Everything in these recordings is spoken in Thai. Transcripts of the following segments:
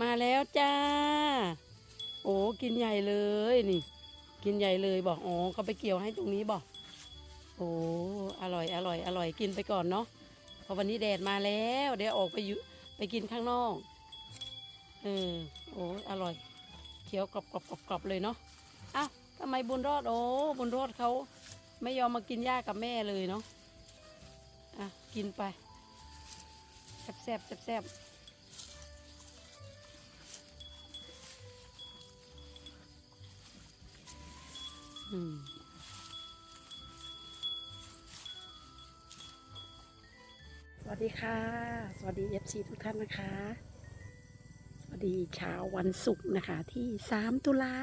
มาแล้วจ้า โอ้กินใหญ่เลยนี่ กินใหญ่เลยบอกอ๋อเขาไปเกี่ยวให้ตรงนี้บอกโอ้อร่อยอร่อยอร่อยกินไปก่อนเนาะเพราะวันนี้แดดมาแล้วเดี๋ยวออกไปอยู่ไปกินข้างนอกเออโอ้อร่อยเคี้ยวกรอบกรอบกรอบกรอบเลยเนาะอ้าวทำไมบุญรอดโอ้บุญรอดเขาไม่ยอมมากินหญ้ากับแม่เลยเนาะอะกินไปแซ่บแซ่บแซ่บ สวัสดีค่ะ สวัสดีเอฟซีทุกท่านนะคะ สวัสดีเช้าวันศุกร์นะคะที่3ตุลา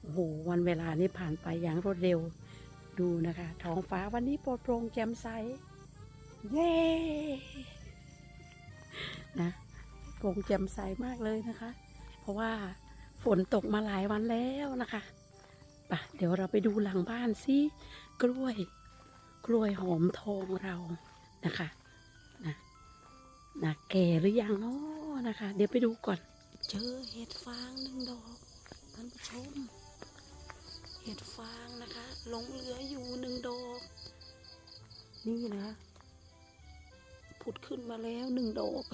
โอ้โหวันเวลานี้ผ่านไปอย่างรวดเร็วดูนะคะ ท้องฟ้าวันนี้โปรดโปร่งแจ่มใส เย้ นะโปร่งแจ่มใสมากเลยนะคะ เพราะว่าฝนตกมาหลายวันแล้วนะคะะเดี๋ยวเราไปดูหลังบ้านสิกล้วย กล้วยหอมทองเรานะคะนะนะแก่หรือยังเนาะนะคะ เดี๋ยวไปดูก่อน เจอเห็ดฟางหนึ่งดอกท่านผู้ชม เห็ดฟางนะคะหลงเหลืออยู่หนึ่งดอก นี่นะผุดขึ้นมาแล้วหนึ่งดอก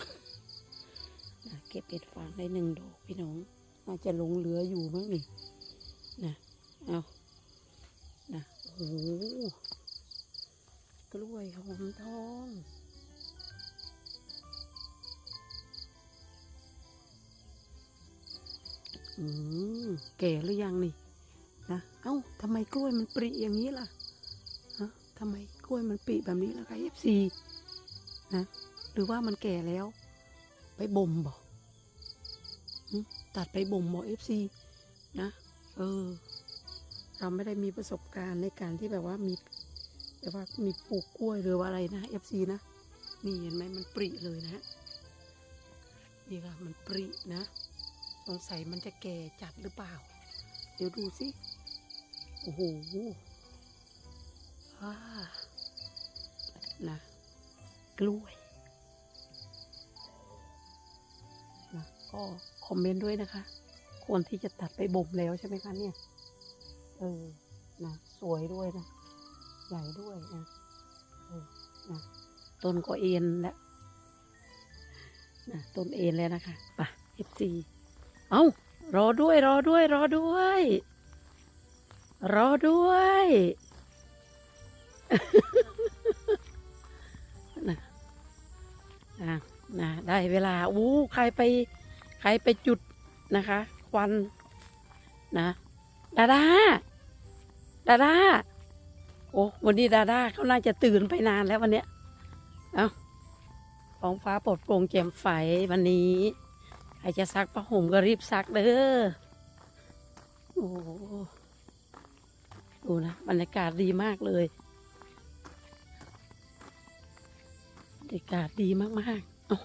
นะเก็บเห็ดฟางได้หนึ่งดอกพี่น้องน่าจะหลงเหลืออยู่มั้งนี่นะ เอานะโอ้โหกล้วยหอมทองอืมแก่หรือยังนี่นะเอ้าทำไมกล้วยมันปริอย่างนี้ล่ะฮะทำไมกล้วยมันปริแบบนี้ล่ะคะเอฟซีนะหรือว่ามันแก่แล้ว ไปบ่มบ่ตัดไปบ่มบ่เอฟซีนะ เออ เราไม่ได้มีประสบการณ์ในการที่แบบว่ามีแบบว่ามีปลูกกล้วยหรือว่าอะไรนะเอฟซีนะนี่เห็นไหมมันปริเลยนะ นี่ค่ะมันปรินะ สงสัยมันจะแก่จัดหรือเปล่า เดี๋ยวดูสิ โอ้โหอ่านะ กล้วยนะก็คอมเมนต์ด้วยนะคะ ควรที่จะตัดไปบ่มแล้วใช่ไหมคะเนี่ย เออนะสวยด้วยนะ ใหญ่ด้วยนะเออนะต้นก็เอ็นแล้วนะต้นเอ็นแล้วนะคะไปเอฟซีเอา้ารอด้วย รอด้วย รอด้วย รอด้วยนะอะนะได้เวลาอู้ใครไปใครไปจุดนะคะ ควันนะดาดา ดาดาโอ้วันนี้ดาดาเขาน่าจะตื่นไปนานแล้ววันเนี้ยเอาท้องฟ้าโปรดโปร่งแจ่มใสวันนี้ใครจะซักผ้าห่มก็รีบซักเด้อโอ้โหดูนะบรรยากาศดีมากเลยบรรยากาศดีมากๆเอา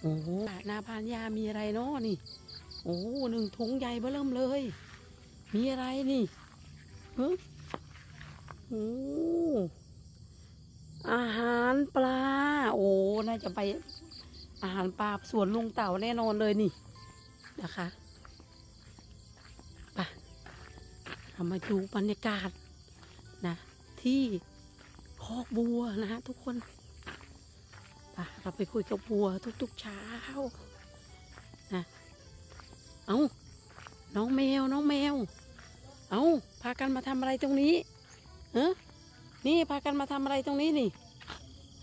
โอ้โหหน้าพานยามีอะไรเนาะนี่ โอ้โหหนึ่งถุงใหญ่เบ้อเริ่มเลย มีอะไรนี่ ฮะโอ้อาหารปลา โอ้ น่าจะไป อาหารปลาสวนลุงเต่าแน่นอนเลยนี่นะคะไปเรามาดูบรรยากาศนะ ที่คอกบัวนะฮะทุกคนไปเราไปคุยกับบัวทุกๆเช้านะ เอาน้องแมว น้องแมว เอาพากันมาทำอะไรตรงนี้เออนี่พากันมาทำอะไรตรงนี้นี่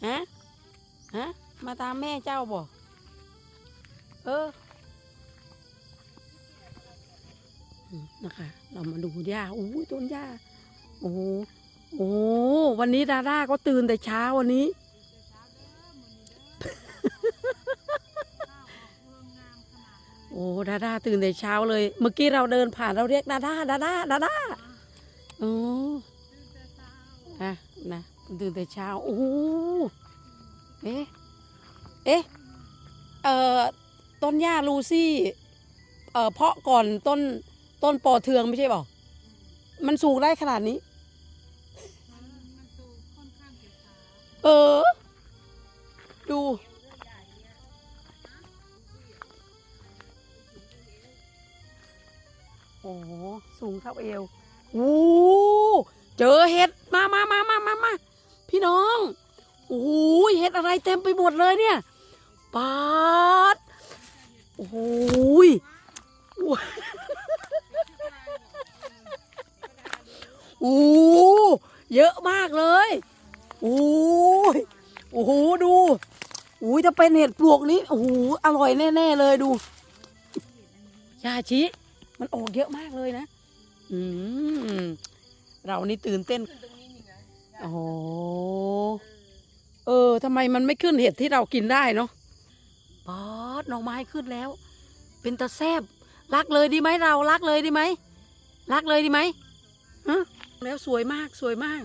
ฮะ ฮะ มาตามแม่เจ้าบ่เออ นะคะ เรามาดูหญ้าอู้ยต้นหญ้าโอ้โหโอ้โห วันนี้ดาด้าก็ตื่นแต่เช้าวันนี้ โอ้ดาดาตื่นแต่เช้าเลย เมื่อกี้เราเดินผ่านเราเรียกดาดาดาดาดาดาโอ้อะนะตื่นแต่เช้าโอ้เอ๊ะเอ๊ะเอ่อต้นหญ้าลูซี่เอ่อเพาะก่อนต้นต้นปอเทืองไม่ใช่เปล่ามันสูงได้ขนาดนี้เออ ดู งเท่าเอวโอ้เจอเห็ดมามามามามามาพี่น้องโอ้โหเห็ดอะไรเต็มไปหมดเลยเนี่ยปาดโอ้ยโอ้เยอะมากเลยโอ้ยโอ้โหดูโอ้ยถ้าเป็นเห็ดปลวกนี้โอ้โหอร่อยแน่ ๆ เลยดูยาชิ มันออกเยอะมากเลยนะ อืมเรานี่ตื่นเต้นโอ้โหเออทำไมมันไม่ขึ้นเห็ดที่เรากินได้เนาะป๊อดหน่อไม้ขึ้นแล้ว เป็นตะแซบรักเลยดีไหมเรารักเลยดีไหมรักเลยดีไหมฮะแล้วสวยมากสวยมาก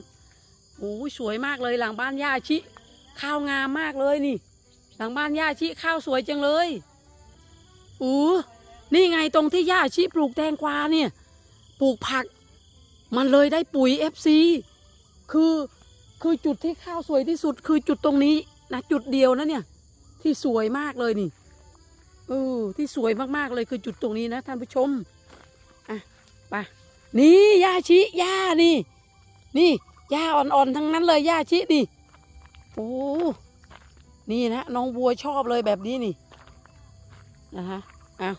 โอ้ยสวยมากเลยหลังบ้านย่าชิ ข้าวงามมากเลยนี่ หลังบ้านย่าชิข้าวสวยจังเลยอู้นี่ไงตรงที่ย่าชีปลูกแตงกวาเนี่ย ปลูกผัก มันเลยได้ปุ๋ย FC คือคือจุดที่ข้าวสวยที่สุด คือจุดตรงนี้นะจุดเดียวนะเนี่ย ที่สวยมากเลยนี่เออที่สวยมากๆเลยคือจุดตรงนี้นะท่านผู้ชมอะไปนี่ย่าชิย่านี่ นี่ย่าอ่อนๆทั้งนั้นเลยย่าชินี่โอ้นี่นะน้องบัวชอบเลยแบบนี้นี่นะคะอ้าว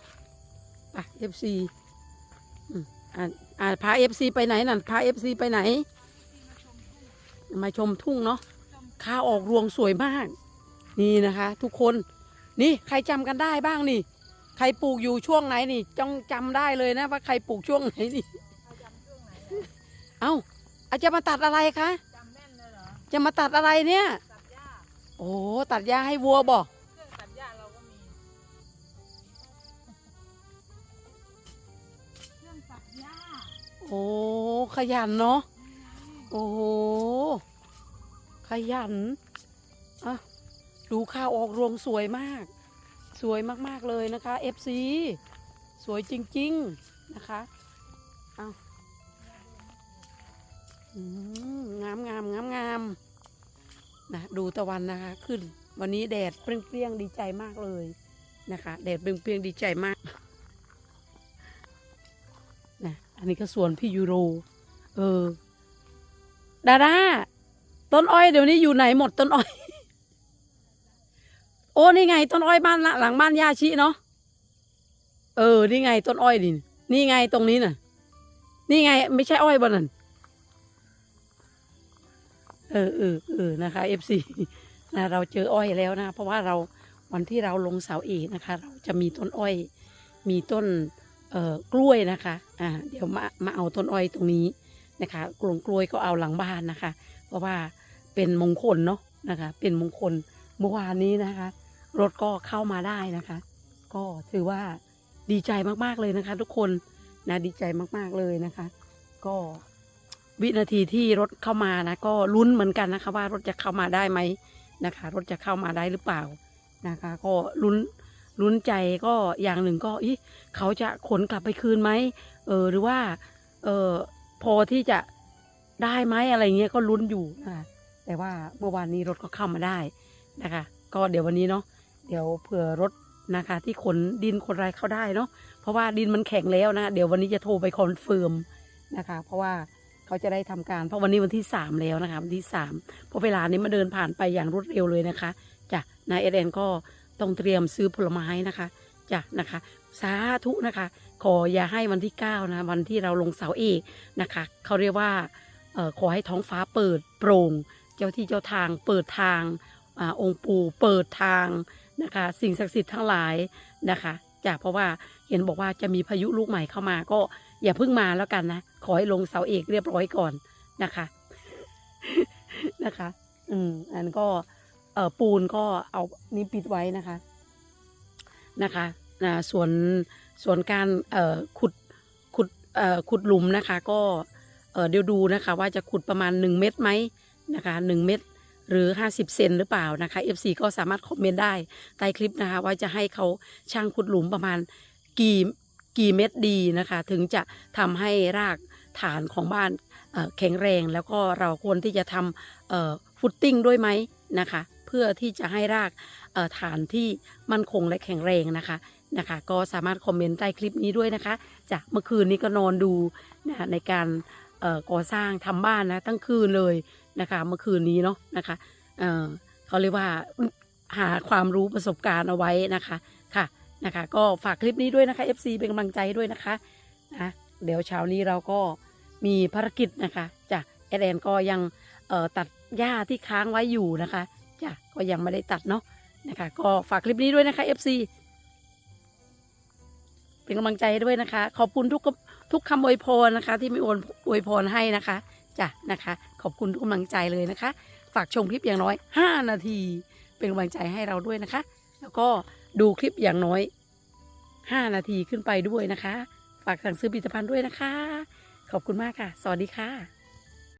อะเอฟซีอ่าอ่าพาเอฟซีไปไหนนั่นพาเอฟซีไปไหน มาชมทุ่งเนาะข้าวออกรวงสวยมาก นี่นะคะ ทุกคนนี่ใครจำกันได้บ้างนี่ ใครปลูกอยู่ช่วงไหนนี่จงจำได้เลยนะว่าใครปลูกช่วงไหนนี่เอ้าอาจจะมาตัดอะไรคะจำแม่นเลยเหรอจะมาตัดอะไรเนี่ยตัดหญ้าโอ้ตัดหญ้าให้วัวบ่เครื่อง โอ้ขยันเนาะโอ้โหขยันอะดูข้าวออกรวงสวยมาก สวยมากๆเลยนะคะ FC สวยจริง ๆนะคะเอางามงามงามงามนะดูตะวันนะคะ ขึ้น วันนี้แดดเปรี้ยงๆดีใจมากเลยนะคะ แดดเปรี้ยงๆดีใจมาก นะอันนี้ก็สวนพี่ยูโร เออ ดาดาต้นอ้อยเดี๋ยวนี้อยู่ไหนหมดต้นอ้อย โอ้นี่ไง ต้นอ้อยบ้านหลังบ้านย่าชิเนาะ เออ นี่ไง ต้นอ้อยดินี่ไงตรงนี้น่ะ นี่ไง ไม่ใช่อ้อยบนนั่น เออเออเออนะคะเอฟซีนะเราเจออ้อยแล้วนะ เพราะว่าเราวันที่เราลงเสาเอกนะคะ เราจะมีต้นอ้อย มีต้น กล้วยนะคะอ่าเดี๋ยวมามาเอาต้นอ้อยตรงนี้นะคะกลวงกล้วยก็เอาหลังบ้านนะคะ เพราะว่าเป็นมงคลเนาะนะคะ เป็นมงคลเมื่อวานนี้นะคะ รถก็เข้ามาได้นะคะ ก็ถือว่าดีใจมากๆเลยนะคะ ทุกคนนะดีใจมากๆเลยนะคะ ก็วินาทีที่รถเข้ามานะก็ลุ้นเหมือนกันนะคะ ว่ารถจะเข้ามาได้ไหมนะคะ รถจะเข้ามาได้หรือเปล่านะคะ ก็ลุ้น ลุ้นใจก็อย่างหนึ่งก็อีเขาจะขนกลับไปคืนไหมเออหรือว่าเออพอที่จะได้ไหมอะไรเงี้ยก็ลุ้นอยู่นะคะแต่ว่าเมื่อวานนี้รถก็เข้ามาได้นะคะ ก็เดี๋ยววันนี้เนาะเดี๋ยวเผื่อรถนะคะ ที่ขนดินขนไรเข้าได้เนาะเพราะว่าดินมันแข็งแล้วนะเดี๋ยววันนี้จะโทรไปคอนเฟิร์มนะคะ เพราะว่าเขาจะได้ทำการเพราะวันนี้วันที่สามแล้วนะคะวันที่สามเพราะเวลานี้มาเดินผ่านไปอย่างรวดเร็วเลยนะคะจ้ะนายเอเดนก็ ต้องเตรียมซื้อผลไม้นะคะจ้ะนะคะ สาธุนะคะ ขออย่าให้วันที่เก้านะ วันที่เราลงเสาเอกนะคะ เขาเรียกว่าออขอให้ท้องฟ้าเปิดโปร่ง เจ้าที่เจ้าทางเปิดทางอองค์ปู่เปิดทางนะคะ สิ่งศักดิ์สิทธิ์ทั้งหลายนะคะจากเพราะว่าเห็นบอกว่าจะมีพายุลูกใหม่เข้ามาก็อย่าเพิ่งมาแล้วกันนะ ขอให้ลงเสาเอกเรียบร้อยก่อนนะคะนะคะ อืมอันก็ ปูนก็เอานี้ปิดไว้นะคะนะคะนะส่วนส่วนการเอ่อขุดขุดเอ่อขุดหลุมนะคะ ก็เอ่อเดี๋ยวดูนะคะ ว่าจะขุดประมาณ 1 เมตรไหมนะคะ1เมตรหรือ 50 เซนหรือเปล่านะคะ FC ก็สามารถคอมเมนต์ได้ใต้คลิปนะคะ ว่าจะให้เขาช่างขุดหลุมประมาณกี่กี่เม็ดดีนะคะ ถึงจะทำให้รากฐานของบ้านแข็งแรง แล้วก็เราควรที่จะทำฟุตติ้งด้วยไหมนะคะ เพื่อที่จะให้รากฐานที่มั่นคงและแข็งแรงนะคะนะคะ ก็สามารถคอมเมนต์ใต้คลิปนี้ด้วยนะคะ จากเมื่อคืนนี้ก็นอนดูนะในการก่อสร้างทำบ้านนะตั้งคืนเลยนะคะ เมื่อคืนนี้เนาะนะคะเเขาเรียกว่าหาความรู้ประสบการณ์เอาไว้นะคะค่ะนะคะ ก็ฝากคลิปนี้ด้วยนะคะ FC เป็นกำลังใจด้วยนะคะนะเดี๋ยวเช้านี้เราก็มีภารกิจนะคะจ้ะแอดแอนก็ยังตัดหญ้าที่ค้างไว้อยู่นะคะ จ้ะก็ยังไม่ได้ตัดเนาะนะคะ ก็ฝากคลิปนี้ด้วยนะคะ FC เป็นกำลังใจให้ด้วยนะคะ ขอบคุณทุกทุกคำอวยพรนะคะ ที่มีโอนอวยพรให้นะคะจ้ะนะคะ ขอบคุณทุกกำลังใจเลยนะคะ ฝากชมคลิปอย่างน้อย 5 นาที เป็นกำลังใจให้เราด้วยนะคะ แล้วก็ดูคลิปอย่างน้อย 5 นาทีขึ้นไปด้วยนะคะ ฝากสั่งซื้อผลิตภัณฑ์ด้วยนะคะ ขอบคุณมากค่ะ สวัสดีค่ะ